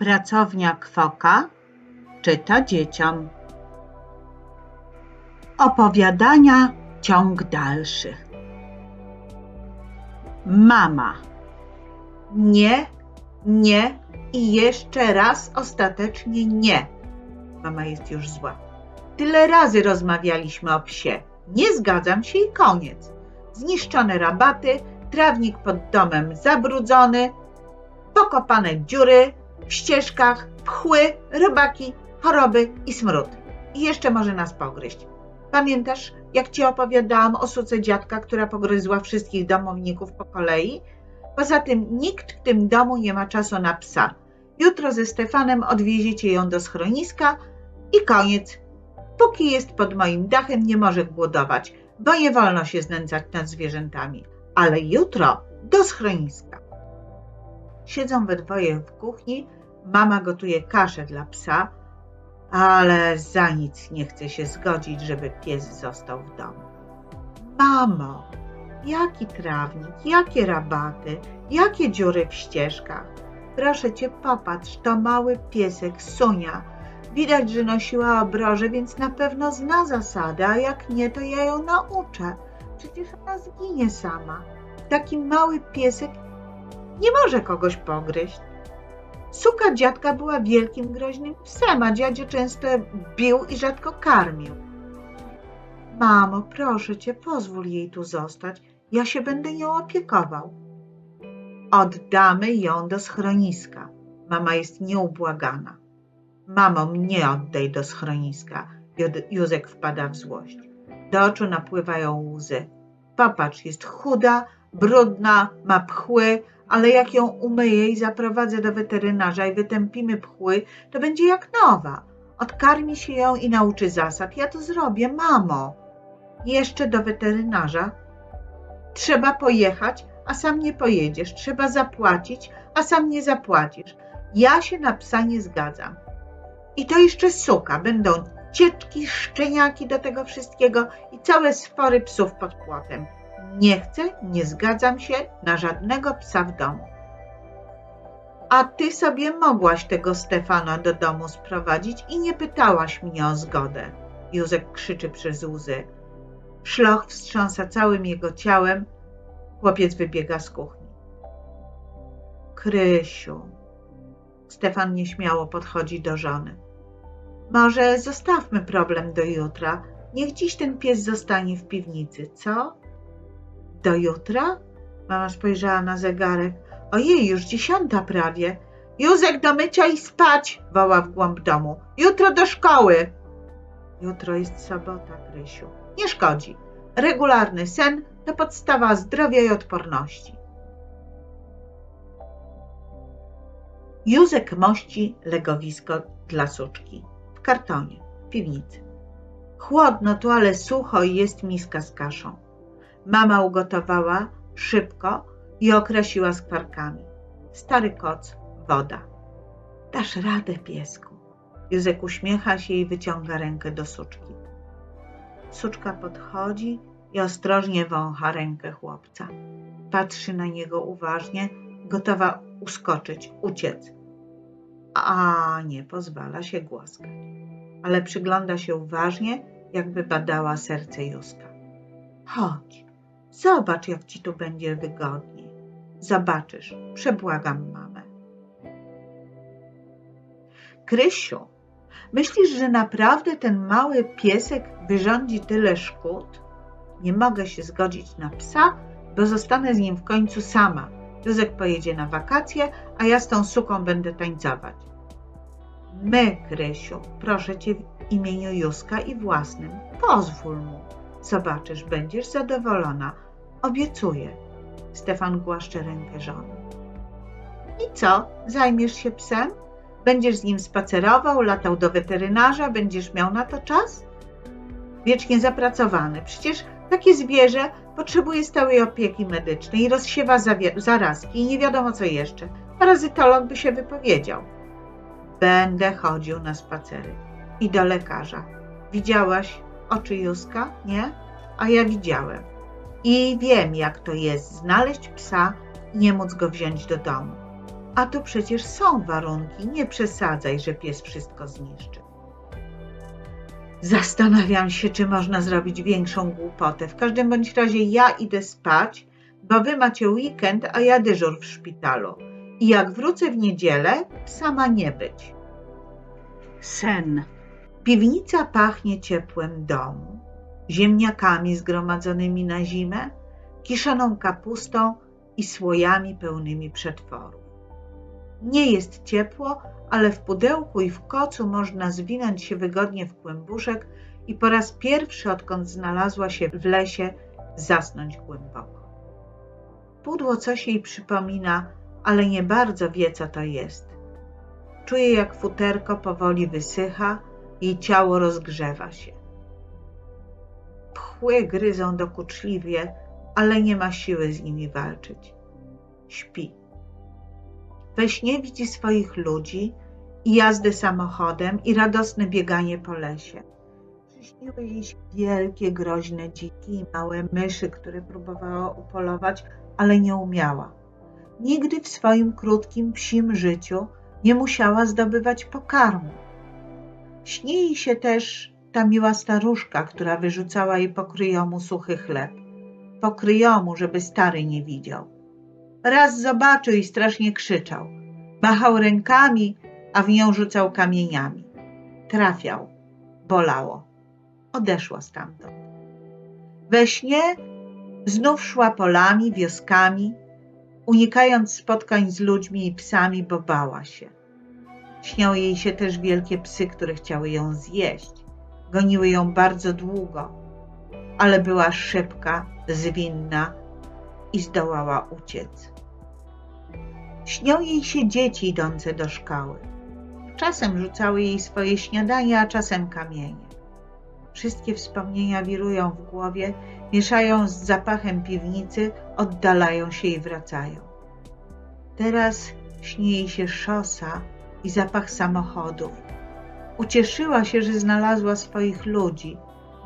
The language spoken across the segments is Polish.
Pracownia Kwoka czyta dzieciom. Opowiadania ciąg dalszy. Mama. Nie, nie i jeszcze raz ostatecznie nie. Mama jest już zła. Tyle razy rozmawialiśmy o psie. Nie zgadzam się i koniec. Zniszczone rabaty, trawnik pod domem zabrudzony, pokopane dziury ścieżkach, pchły, robaki, choroby i smród. I jeszcze może nas pogryźć. Pamiętasz, jak ci opowiadałam o suce dziadka, która pogryzła wszystkich domowników po kolei? Poza tym nikt w tym domu nie ma czasu na psa. Jutro ze Stefanem odwieziecie ją do schroniska i koniec. Póki jest pod moim dachem, nie może głodować, bo nie wolno się znęcać nad zwierzętami. Ale jutro do schroniska. Siedzą we dwoje w kuchni, mama gotuje kaszę dla psa, ale za nic nie chce się zgodzić, żeby pies został w domu. Mamo, jaki trawnik, jakie rabaty, jakie dziury w ścieżkach. Proszę cię, popatrz, to mały piesek, Sunia. Widać, że nosiła obroże, więc na pewno zna zasady, a jak nie, to ja ją nauczę. Przecież ona zginie sama. Taki mały piesek nie może kogoś pogryźć. Suka dziadka była wielkim, groźnym psem, a dziadzio często bił i rzadko karmił. Mamo, proszę cię, pozwól jej tu zostać. Ja się będę nią opiekował. Oddamy ją do schroniska. Mama jest nieubłagana. Mamo, mnie oddaj do schroniska. Józek wpada w złość. Do oczu napływają łzy. Popatrz, jest chuda, brudna, ma pchły, ale jak ją umyję i zaprowadzę do weterynarza i wytępimy pchły, to będzie jak nowa. Odkarmi się ją i nauczy zasad. Ja to zrobię, mamo. Jeszcze do weterynarza. Trzeba pojechać, a sam nie pojedziesz. Trzeba zapłacić, a sam nie zapłacisz. Ja się na psa nie zgadzam. I to jeszcze suka. Będą cieczki, szczeniaki do tego wszystkiego i całe sfory psów pod płotem. Nie chcę, nie zgadzam się na żadnego psa w domu. A ty sobie mogłaś tego Stefana do domu sprowadzić i nie pytałaś mnie o zgodę. Józek krzyczy przez łzy. Szloch wstrząsa całym jego ciałem. Chłopiec wybiega z kuchni. Krysiu. Stefan nieśmiało podchodzi do żony. Może zostawmy problem do jutra. Niech dziś ten pies zostanie w piwnicy, co? Do jutra? Mama spojrzała na zegarek. Ojej, już dziesiąta prawie. Józek do mycia i spać, woła w głąb domu. Jutro do szkoły. Jutro jest sobota, Krysiu. Nie szkodzi. Regularny sen to podstawa zdrowia i odporności. Józek mości legowisko dla suczki w kartonie, w piwnicy. Chłodno tu, ale sucho i jest miska z kaszą. Mama ugotowała szybko i okrasiła skwarkami. Stary koc, woda. Dasz radę, piesku. Józek uśmiecha się i wyciąga rękę do suczki. Suczka podchodzi i ostrożnie wącha rękę chłopca. Patrzy na niego uważnie, gotowa uskoczyć, uciec. A nie pozwala się głaskać, ale przygląda się uważnie, jakby badała serce Józka. Chodź, zobacz, jak ci tu będzie wygodniej. Zobaczysz, przebłagam mamę. Krysiu, myślisz, że naprawdę ten mały piesek wyrządzi tyle szkód? Nie mogę się zgodzić na psa, bo zostanę z nim w końcu sama. Józek pojedzie na wakacje, a ja z tą suką będę tańcować. My, Krysiu, proszę cię w imieniu Józka i własnym, pozwól mu. Zobaczysz, będziesz zadowolona. Obiecuję. Stefan głaszcze rękę żony. I co? Zajmiesz się psem? Będziesz z nim spacerował, latał do weterynarza, będziesz miał na to czas? Wiecznie zapracowany. Przecież takie zwierzę potrzebuje stałej opieki medycznej, rozsiewa zarazki i nie wiadomo co jeszcze. Parazytolog by się wypowiedział. Będę chodził na spacery i do lekarza. Widziałaś oczy Józka? Nie? A ja widziałem. I wiem, jak to jest znaleźć psa i nie móc go wziąć do domu. A to przecież są warunki, nie przesadzaj, że pies wszystko zniszczy. Zastanawiam się, czy można zrobić większą głupotę. W każdym bądź razie ja idę spać, bo wy macie weekend, a ja dyżur w szpitalu. I jak wrócę w niedzielę, sama nie być. Sen. Piwnica pachnie ciepłem domu, ziemniakami zgromadzonymi na zimę, kiszoną kapustą i słojami pełnymi przetworów. Nie jest ciepło, ale w pudełku i w kocu można zwinąć się wygodnie w kłębuszek i po raz pierwszy, odkąd znalazła się w lesie, zasnąć głęboko. Pudło coś jej przypomina, ale nie bardzo wie, co to jest. Czuje, jak futerko powoli wysycha, jej ciało rozgrzewa się. Pchły gryzą dokuczliwie, ale nie ma siły z nimi walczyć. Śpi. We śnie widzi swoich ludzi i jazdę samochodem i radosne bieganie po lesie. Przyśniły jej się wielkie, groźne dziki i małe myszy, które próbowała upolować, ale nie umiała. Nigdy w swoim krótkim psim życiu nie musiała zdobywać pokarmu. Śni jej się też ta miła staruszka, która wyrzucała jej po kryjomu suchy chleb. Po kryjomu, żeby stary nie widział. Raz zobaczył i strasznie krzyczał. Machał rękami, a w nią rzucał kamieniami. Trafiał. Bolało. Odeszła stamtąd. We śnie znów szła polami, wioskami, unikając spotkań z ludźmi i psami, bo bała się. Śnią jej się też wielkie psy, które chciały ją zjeść. Goniły ją bardzo długo, ale była szybka, zwinna i zdołała uciec. Śnią jej się dzieci idące do szkoły. Czasem rzucały jej swoje śniadanie, a czasem kamienie. Wszystkie wspomnienia wirują w głowie, mieszają z zapachem piwnicy, oddalają się i wracają. Teraz śni jej się szosa i zapach samochodów. Ucieszyła się, że znalazła swoich ludzi.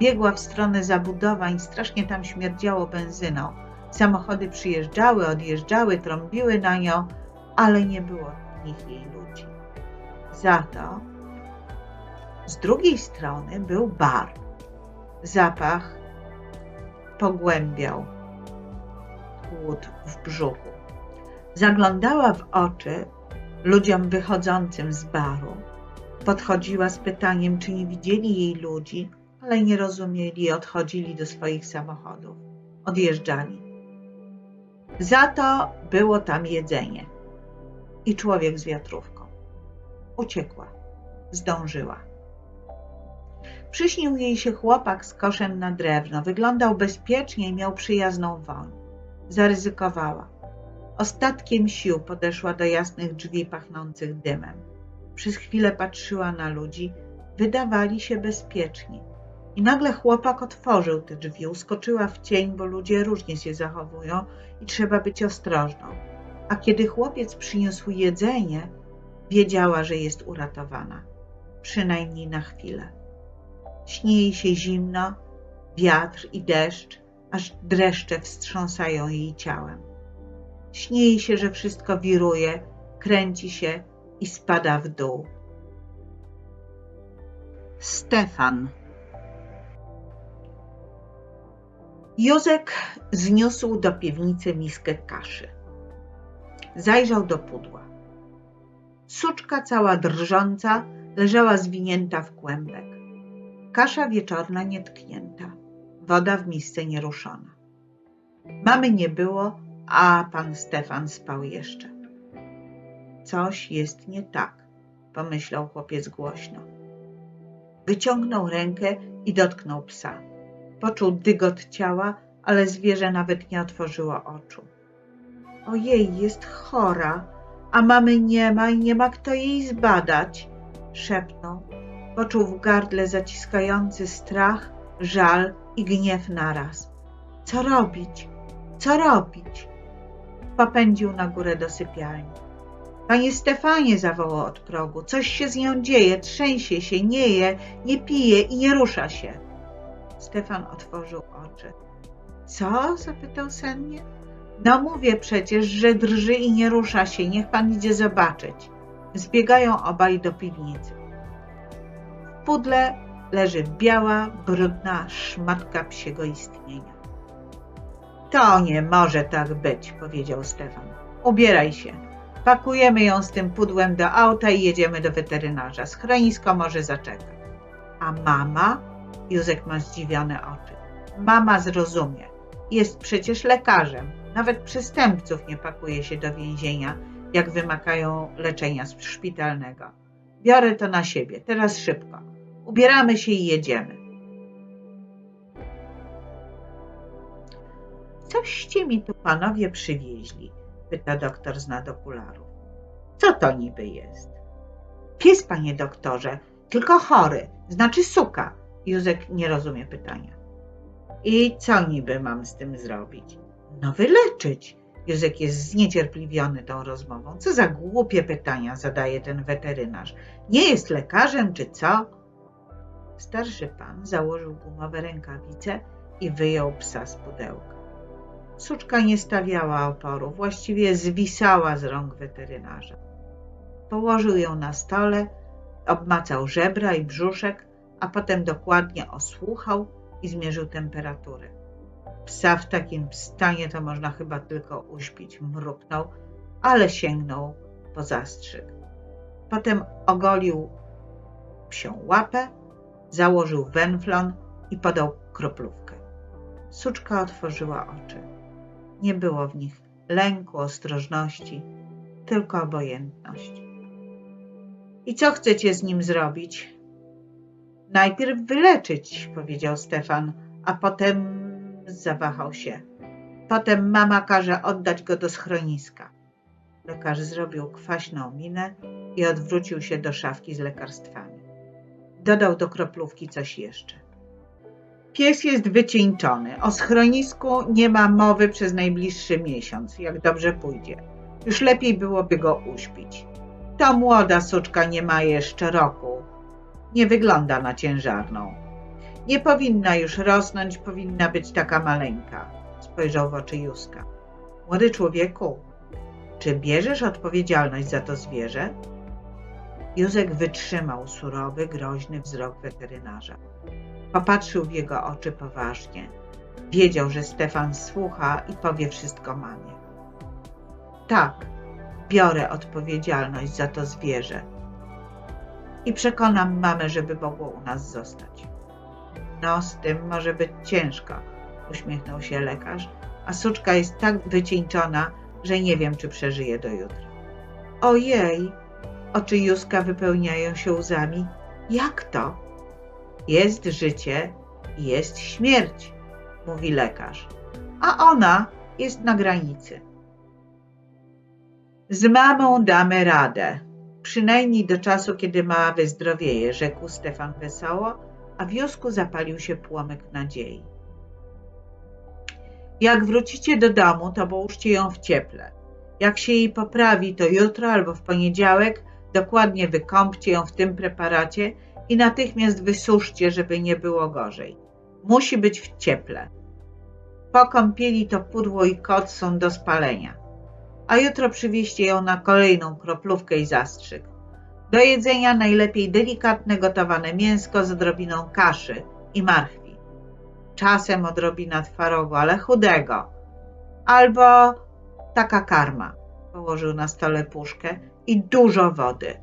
Biegła w stronę zabudowań, strasznie tam śmierdziało benzyną. Samochody przyjeżdżały, odjeżdżały, trąbiły na nią, ale nie było w nich jej ludzi. Za to z drugiej strony był bar. Zapach pogłębiał głód w brzuchu. Zaglądała w oczy ludziom wychodzącym z baru. Podchodziła z pytaniem, czy nie widzieli jej ludzi, ale nie rozumieli i odchodzili do swoich samochodów. Odjeżdżali. Za to było tam jedzenie i człowiek z wiatrówką. Uciekła, zdążyła. Przyśnił jej się chłopak z koszem na drewno. Wyglądał bezpiecznie i miał przyjazną woń. Zaryzykowała. Ostatkiem sił podeszła do jasnych drzwi pachnących dymem. Przez chwilę patrzyła na ludzi. Wydawali się bezpieczni. I nagle chłopak otworzył te drzwi, uskoczyła w cień, bo ludzie różnie się zachowują i trzeba być ostrożną. A kiedy chłopiec przyniósł jedzenie, wiedziała, że jest uratowana. Przynajmniej na chwilę. Śni jej się zimno, wiatr i deszcz, aż dreszcze wstrząsają jej ciałem. Śni jej się, że wszystko wiruje, kręci się i spada w dół. Stefan. Józek zniósł do piwnicy miskę kaszy. Zajrzał do pudła. Suczka cała drżąca leżała zwinięta w kłębek. Kasza wieczorna nietknięta, woda w misce nieruszona. Mamy nie było, a pan Stefan spał jeszcze. Coś jest nie tak, pomyślał chłopiec głośno. Wyciągnął rękę i dotknął psa. Poczuł dygot ciała, ale zwierzę nawet nie otworzyło oczu. Ojej, jest chora, a mamy nie ma i nie ma kto jej zbadać, szepnął. Poczuł w gardle zaciskający strach, żal i gniew naraz. Co robić? Co robić? Popędził na górę do sypialni. Panie Stefanie, zawołał od progu, coś się z nią dzieje, trzęsie się, nie je, nie pije i nie rusza się. Stefan otworzył oczy. Co? zapytał sennie. No mówię przecież, że drży i nie rusza się. Niech pan idzie zobaczyć. Zbiegają obaj do piwnicy. W pudle leży biała, brudna szmatka psiego istnienia. To nie może tak być, powiedział Stefan. Ubieraj się. Pakujemy ją z tym pudłem do auta i jedziemy do weterynarza. Schronisko może zaczekać. A mama? Józek ma zdziwione oczy. Mama zrozumie. Jest przecież lekarzem. Nawet przestępców nie pakuje się do więzienia, jak wymagają leczenia szpitalnego. Biorę to na siebie. Teraz szybko. Ubieramy się i jedziemy. Coście mi tu panowie przywieźli? pyta doktor z nadokularów. Co to niby jest? Pies, panie doktorze, tylko chory, znaczy suka. Józek nie rozumie pytania. I co niby mam z tym zrobić? No wyleczyć. Józek jest zniecierpliwiony tą rozmową. Co za głupie pytania zadaje ten weterynarz. Nie jest lekarzem czy co? Starszy pan założył gumowe rękawice i wyjął psa z pudełka. Suczka nie stawiała oporu, właściwie zwisała z rąk weterynarza. Położył ją na stole, obmacał żebra i brzuszek, a potem dokładnie osłuchał i zmierzył temperaturę. Psa w takim stanie to można chyba tylko uśpić, mruknął, ale sięgnął po zastrzyk. Potem ogolił psią łapę, założył wenflon i podał kroplówkę. Suczka otworzyła oczy. Nie było w nich lęku, ostrożności, tylko obojętność. I co chcecie z nim zrobić? Najpierw wyleczyć, powiedział Stefan, a potem zawahał się. Potem mama każe oddać go do schroniska. Lekarz zrobił kwaśną minę i odwrócił się do szafki z lekarstwami. Dodał do kroplówki coś jeszcze. Pies jest wycieńczony. O schronisku nie ma mowy przez najbliższy miesiąc, jak dobrze pójdzie. Już lepiej byłoby go uśpić. To młoda suczka nie ma jeszcze roku. Nie wygląda na ciężarną. Nie powinna już rosnąć, powinna być taka maleńka. Spojrzał w oczy Józka. Młody człowieku, czy bierzesz odpowiedzialność za to zwierzę? Józek wytrzymał surowy, groźny wzrok weterynarza. Popatrzył w jego oczy poważnie. Wiedział, że Stefan słucha i powie wszystko mamie. Tak, biorę odpowiedzialność za to zwierzę. I przekonam mamę, żeby mogło u nas zostać. No, z tym może być ciężko, uśmiechnął się lekarz, a suczka jest tak wycieńczona, że nie wiem, czy przeżyje do jutra. Ojej, oczy Józka wypełniają się łzami. Jak to? Jest życie i jest śmierć, mówi lekarz, a ona jest na granicy. Z mamą damy radę, przynajmniej do czasu, kiedy mała wyzdrowieje, rzekł Stefan wesoło, a w wiosku zapalił się płomyk nadziei. Jak wrócicie do domu, to połóżcie ją w cieple. Jak się jej poprawi, to jutro albo w poniedziałek dokładnie wykąpcie ją w tym preparacie i natychmiast wysuszcie, żeby nie było gorzej. Musi być w cieple. Po kąpieli to pudło i kot są do spalenia. A jutro przywieźcie ją na kolejną kroplówkę i zastrzyk. Do jedzenia najlepiej delikatne gotowane mięsko z odrobiną kaszy i marchwi. Czasem odrobina twarogu, ale chudego. Albo taka karma. Położył na stole puszkę i dużo wody.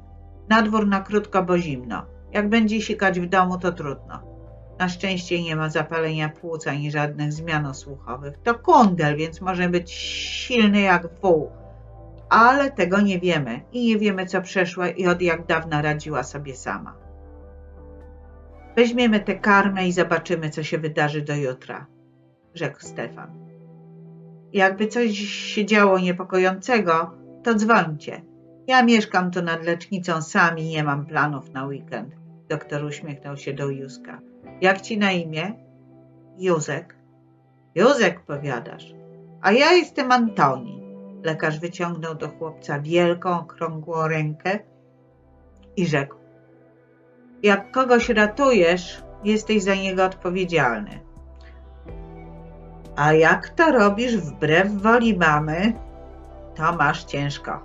Na dwór na krótko, bo zimno. Jak będzie sikać w domu, to trudno. Na szczęście nie ma zapalenia płuc ani żadnych zmian słuchowych. To kundel, więc może być silny jak wół. Ale tego nie wiemy i nie wiemy, co przeszła i od jak dawna radziła sobie sama. Weźmiemy tę karmę i zobaczymy, co się wydarzy do jutra, rzekł Stefan. Jakby coś się działo niepokojącego, to dzwońcie. Ja mieszkam tu nad lecznicą sam i nie mam planów na weekend. Doktor uśmiechnął się do Józka. Jak ci na imię? Józek. Józek, powiadasz. A ja jestem Antoni. Lekarz wyciągnął do chłopca wielką, okrągłą rękę i rzekł. Jak kogoś ratujesz, jesteś za niego odpowiedzialny. A jak to robisz wbrew woli mamy, to masz ciężko.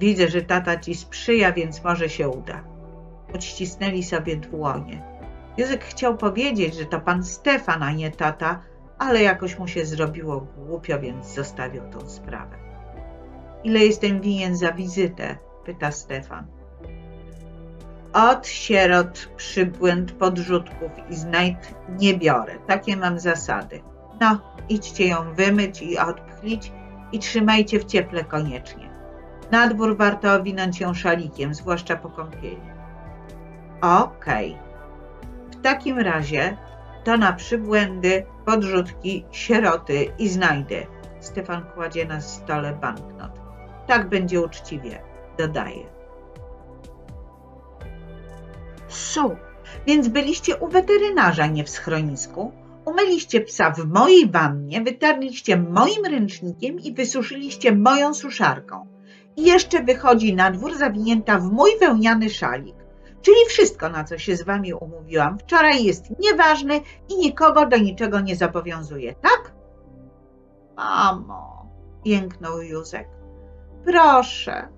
Widzę, że tata ci sprzyja, więc może się uda. Odścisnęli sobie dłonie. Józek chciał powiedzieć, że to pan Stefan, a nie tata, ale jakoś mu się zrobiło głupio, więc zostawił tą sprawę. Ile jestem winien za wizytę? pyta Stefan. Od sierot, przybłęd, podrzutków i znajd nie biorę. Takie mam zasady. No, idźcie ją wymyć i odpchlić i trzymajcie w cieple koniecznie. Na dwór warto owinąć ją szalikiem, zwłaszcza po kąpieli. Okej. W takim razie to na przybłędy, podrzutki, sieroty i znajdy. Stefan kładzie na stole banknot. Tak będzie uczciwie, dodaje. Su, więc byliście u weterynarza, nie w schronisku? Umyliście psa w mojej wannie, wytarliście moim ręcznikiem i wysuszyliście moją suszarką. I jeszcze wychodzi na dwór zawinięta w mój wełniany szalik. Czyli wszystko, na co się z wami umówiłam wczoraj, jest nieważne i nikogo do niczego nie zobowiązuje, tak? Mamo, jęknął Józek. Proszę,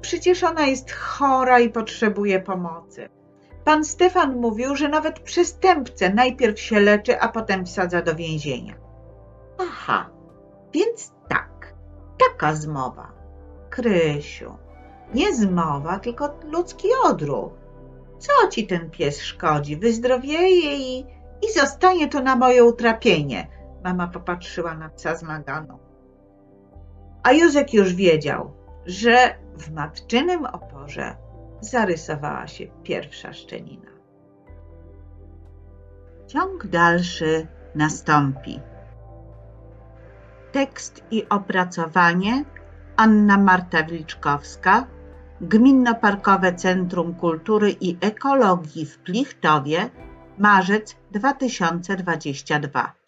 przecież ona jest chora i potrzebuje pomocy. Pan Stefan mówił, że nawet przestępcę najpierw się leczy, a potem wsadza do więzienia. Aha, więc tak, taka zmowa. Krysiu, nie zmowa, tylko ludzki odruch. Co ci ten pies szkodzi? Wyzdrowieje i, i zostanie to na moje utrapienie. Mama popatrzyła na psa z naganą. A Józek już wiedział, że w matczynym oporze zarysowała się pierwsza szczenina. Ciąg dalszy nastąpi. Tekst i opracowanie Anna Marta Wilczkowska, Gminno-Parkowe Centrum Kultury i Ekologii w Plichtowie, marzec 2022.